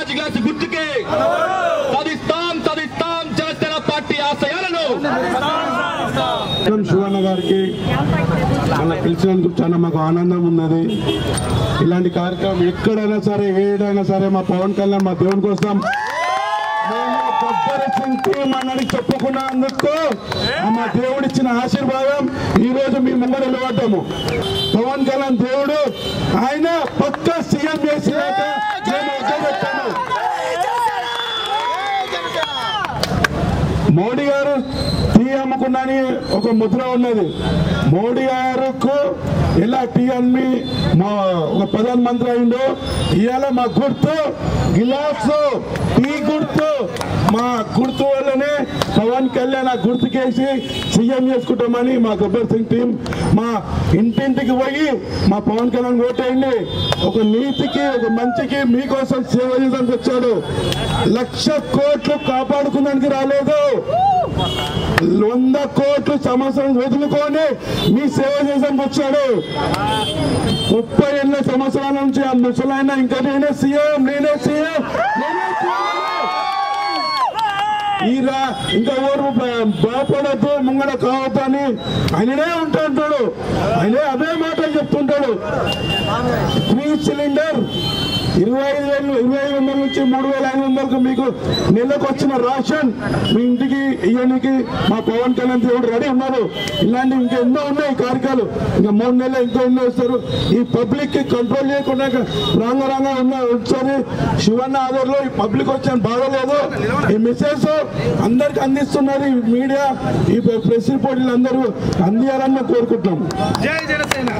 Raj glass గుర్తుకే. తదిస్తాం తదిస్తాం Janasena party ఆశయాలను. శివన్న గారికి మన పిలిచినందుకు చాలా మాకు ఆనందం ఉన్నది. ఇలాంటి కార్యక్రమం ఎక్కడైనా సరే ఏడైనా సరే మా పవన్ కళ్యాణ్ మా దేవునికి వస్తాం. మనని చెప్పుకున్నా మా దేవుడిచ్చిన ఆశీర్వాదం ఈ రోజు మీ ముందర నిలబడ్డాము. పవన్ కళ్యాణ్ దేవుడు ఆయన పక్క సీఎం మోడీ గారు టీ అమ్ముకున్నాని ఒక ముద్ర ఉన్నది. మోడీ గారుకు ఎలా టీ అమ్మి మా ఒక ప్రధాన మంత్రి ఇవాళ మా గుర్తు గిలాసు టీ గుర్తు మా గుర్తు వల్లనే పవన్ కళ్యాణ్ గుర్తుకేసి సీఎం చేసుకుంటామని మా గబ్బర్ సింగ్ టీం మా ఇంటింటికి పోయి మా పవన్ కళ్యాణ్ ఓటేయండి. ఒక నీతికి ఒక మంచికి మీకోసం సేవ చేయడానికి వచ్చాడు. లక్ష కోట్లు కాపాడుకున్నానికి రాలేదు. వంద కోట్లు సంవత్సరం వదులుకొని మీ సేవ చేసానికి వచ్చాడు. ముప్పై ఎన్నో సంవత్సరాల నుంచి ఆ ముసలాయన ఇంకా నేనే సీఎం నేనే సీఎం నేనే సీఎం. ఇలా ఇంకా ఎవరు బా- ముంగడ కావద్దు అని ఆయననే ఉంటుంటాడు ఆయనే అదే మాటలు చెప్తుంటాడు. ఫ్రీ సిలిండర్ ఇరవై ఐదు వేలు ఇరవై ఐదు వందల నుంచి మూడు వేల ఐదు వందలకు మీకు నెలకు వచ్చిన రాషన్ మీ ఇంటికి ఇవ్వడానికి మా పవన్ కళ్యాణ్ దేవుడు రెడీ ఉన్నారు ఇలాంటి ఇంకా ఎన్నో ఉన్నాయి కార్యక్రమాలు. ఇంకా మూడు నెలలు ఇంకా ఎన్నో ఇస్తారు. ఈ పబ్లిక్కి కంట్రోల్ చేయకుండా రాంగ రాంగ ఉన్న ఒకసారి శివన్న ఆధార్లో ఈ పబ్లిక్ వచ్చిన. బాగలేదు. ఈ మెసేజ్ అందరికి అందిస్తున్నారు ఈ మీడియా ఈ ప్రెస్ రిపోర్ట్లు అందరూ అందియాలని మేము కోరుకుంటున్నాం. జై జనసేన.